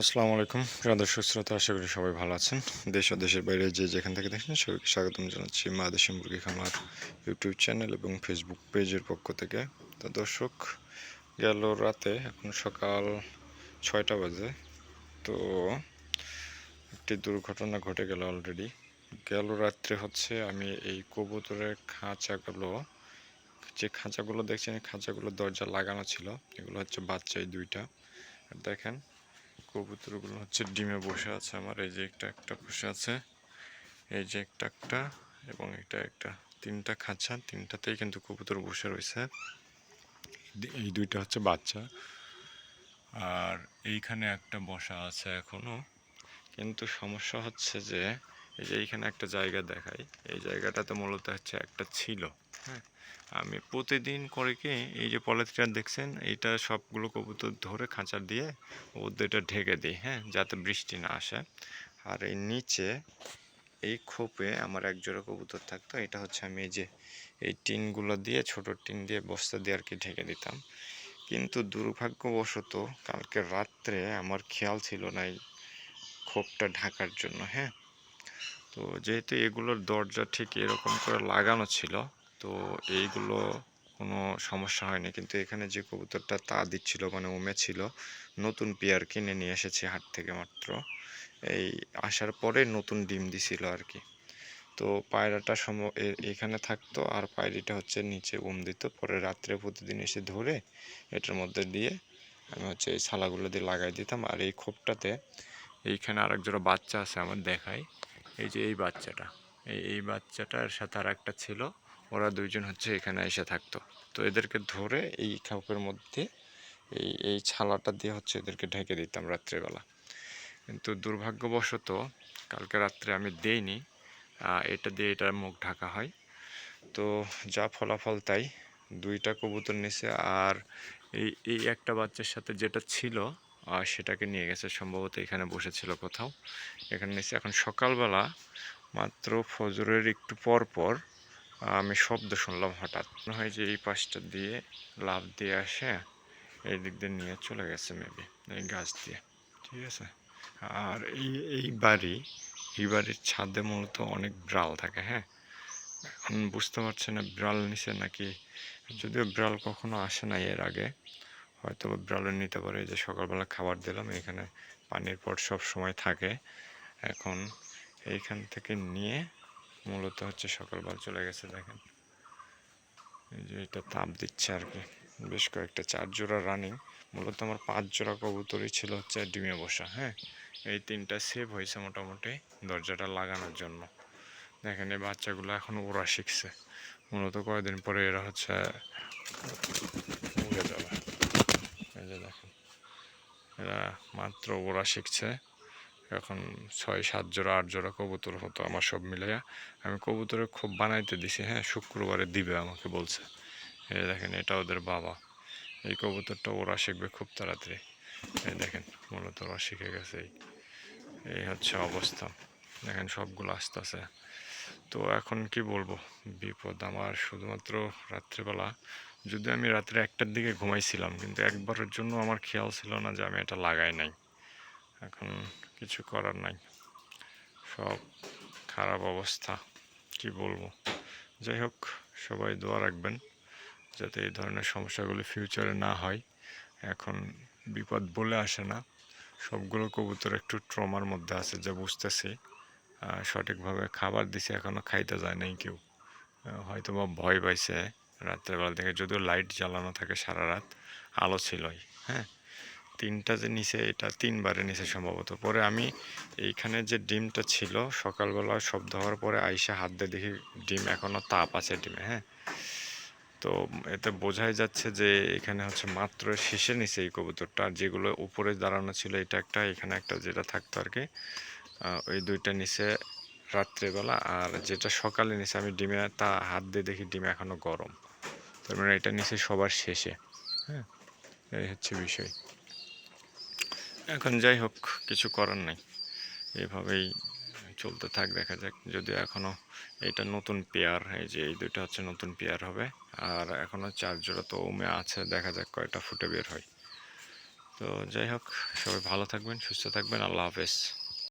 আসসালামু আলাইকুম। প্রিয় দর্শক শ্রোতা, আশা করি সবাই ভালো আছেন। দেশ ও দেশের বাইরে যে যেখান থেকে দেখছেন, সবাইকে স্বাগতম জানাচ্ছি মা দেশি মুরগি খামার ইউটিউব চ্যানেল এবং ফেসবুক পেজের পক্ষ থেকে। তো দর্শক, গেল রাতে, এখন সকাল ছয়টা বাজে। তো একটি দুর্ঘটনা ঘটে গেল অলরেডি গেল রাত্রে হচ্ছে আমি এই কবুতরের খাঁচাগুলো, যে খাঁচাগুলো দেখছেন, এই খাঁচাগুলো দরজা লাগানো ছিল। এগুলো হচ্ছে বাচ্চা এই দুইটা দেখেন কবুতরগুলো হচ্ছে ডিমে বসে আছে আমার। এই যে একটা একটা বসে আছে, এই যে একটা একটা এবং এটা একটা। তিনটা খাঁচা, তিনটাতেই কিন্তু কবুতর বসে রয়েছে। এই দুইটা হচ্ছে বাচ্চা। আর এইখানে একটা বসা আছে এখনও কিন্তু সমস্যা হচ্ছে যে এই যে এইখানে একটা জায়গা দেখাই। এই জায়গাটাতে মূলত হচ্ছে একটা ছিল হ্যাঁ? আমি প্রতিদিন করে কি এই যে পলিথিনটা দেখছেন, এইটা সবগুলো কবুতর ধরে খাঁচা দিয়ে ওদেরটা ঢেকে দিই হ্যাঁ? যাতে বৃষ্টি না আসে। আর এই নিচে, এই খোপে আমার এক জোড়া কবুতর থাকতো, এটা হচ্ছে আমি এই যে এই টিনগুলো দিয়ে, ছোট টিন দিয়ে বস্তা দিয়ে আর কি ঢেকে দিতাম। কিন্তু দুর্ভাগ্যবশত কালকে রাত্রে আমার খেয়াল ছিল না এই খোপটা ঢাকার জন্য হ্যাঁ? তো যেহেতু এগুলোর দরজা ঠিক এরকম করে লাগানো ছিল, তো এইগুলো কোনো সমস্যা হয়নি। কিন্তু এখানে যে কবুতরটা তা দিচ্ছিল মানে উমে ছিল, নতুন পেয়ার কিনে নিয়ে এসেছি হাট থেকে মাত্র। এই আসার পরে নতুন ডিম দিছিল আর কি। তো পায়রাটা সম এখানে থাকতো আর পায়রিটা হচ্ছে নিচে উম দিত। পরে রাত্রে প্রতিদিন এসে ধরে এটার মধ্যে দিয়ে আমি হচ্ছে এই ছালাগুলো দিয়ে লাগাই দিতাম। আর এই খোপটাতে এইখানে আরেক জোড়া বাচ্চা আছে আমার দেখাই। এই যে এই বাচ্চাটা, এই এই বাচ্চাটার সাথে আর একটা ছিল, ওরা দুইজন হচ্ছে এখানে এসে থাকতো। তো এদেরকে ধরে এই খাপের মধ্যে এই এই ছালাটা দিয়ে হচ্ছে এদেরকে ঢেকে দিতাম রাত্রেবেলা। কিন্তু দুর্ভাগ্যবশত কালকে রাত্রে আমি দেইনি এটা দিয়ে এটার মুখ ঢাকা হয়। তো যা ফলাফল তাই, দুইটা কবুতর নিছে আর এই এই একটা বাচ্চার সাথে যেটা ছিল সেটাকে নিয়ে গেছে সম্ভবত এখানে বসেছিল কোথাও। এখানে নিচে এখন সকালবেলা মাত্র ফজরের একটু পর পর আমি শব্দ শুনলাম হঠাৎ। মনে হয় যে এই পাশটা দিয়ে লাভ দিয়ে আসে, এই দিক দিয়ে নিয়ে চলে গেছে মেবি এই গাছ দিয়ে। ঠিক আছে? আর এই এই বাড়ি, এই বাড়ির ছাদে মূলত অনেক ব্রাল থাকে হ্যাঁ? এখন বুঝতে পারছে না বিড়াল নিচে নাকি, যদিও বিড়াল কখনো আসে না এর আগে হয়তো বিড়ালের নিতে পারে। যে সকালবেলা খাবার দিলাম, এখানে পানির পট সব সময় থাকে। এখন এইখান থেকে নিয়ে মূলত হচ্ছে সকালবেলা চলে গেছে, দেখেন। এই যে এটা তাপ দিচ্ছে আর কি। বেশ কয়েকটা চার জোড়া রানিং মূলত আমার পাঁচ জোড়া কবুতরই ছিল হচ্ছে ডিমে বসা হ্যাঁ? এই তিনটা সেভ হয়েছে মোটামুটি দরজাটা লাগানোর জন্য। দেখেন এই বাচ্চাগুলো এখন ওরা শিখছে। মূলত কয়েকদিন পরে এরা হচ্ছে উড়ে যাবে এই যে দেখেন এরা মাত্র ওরা শিখছে। এখন ছয়, সাত জোড়া, আট জোড়া কবুতর হতো আমার সব মিলাইয়া। আমি কবুতরের খুব বানাইতে দিছি হ্যাঁ শুক্রবারে দিবে আমাকে বলছে। এই দেখেন, এটা ওদের বাবা। এই কবুতরটা ওরা শিখবে খুব তাড়াতাড়ি। এই দেখেন, মূলত ওরা শিখে গেছে। এই হচ্ছে অবস্থা। দেখেন, সবগুলো আস্তে আস্তে তো এখন কি বলব? বিপদ আমার শুধুমাত্র রাত্রেবেলা। যদি আমি রাত্রে একটার দিকে ঘুমাইছিলাম, কিন্তু একবারের জন্য আমার খেয়াল ছিল না যে আমি এটা লাগাই নাই। এখন কিছু করার নাই। সব খারাপ অবস্থা, কি বলব? যাই হোক, সবাই দোয়া রাখবেন যাতে এই ধরনের সমস্যাগুলি ফিউচারে না হয়। এখন বিপদ বলে আসে না। সবগুলো কবুতর একটু ট্রমার মধ্যে আছে, যা বুঝতেছি। সঠিকভাবে খাবার দিছে এখনও খাইতে যায় নাই কেউ। হয়তো বা ভয় পাইছে রাত্রেবেলা থেকে যদিও লাইট জ্বালানো থাকে সারা রাত, আলো ছিলই হ্যাঁ? তিনটা যে নিচে, এটা তিনবারে নিচে সম্ভবত। পরে আমি এইখানে যে ডিমটা ছিল, সকালবেলা শব্দ হওয়ার পরে আইসা হাত দিয়ে দেখি ডিম এখনও তাপ আছে ডিমে হ্যাঁ? তো এতে বোঝাই যাচ্ছে যে এখানে হচ্ছে মাত্র শেষে নিচে এই কবুতরটা যেগুলো উপরে দাঁড়ানো ছিল, এটা একটা, এখানে একটা যেটা থাকতো আর কি ওই দুইটা নিচে রাত্রেবেলা, আর যেটা সকালে নিচে আমি ডিমে, তা হাত দিয়ে দেখি ডিম এখনও গরম। তার মানে এটা নিচে সবার শেষে হ্যাঁ? এই হচ্ছে বিষয়। এখন যাই হোক, কিছু করার নাই। এভাবেই চলতে থাক, দেখা যাক। যদিও এখনও এটা নতুন পেয়ার, এই যে এই দুটো হচ্ছে নতুন পেয়ার হবে। আর এখনও চার জোড়া তো ওমে আছে, দেখা যাক কয়টা ফুটে বের হয়। তো যাই হোক, সবাই ভালো থাকবেন, সুস্থ থাকবেন, আল্লাহ হাফেজ।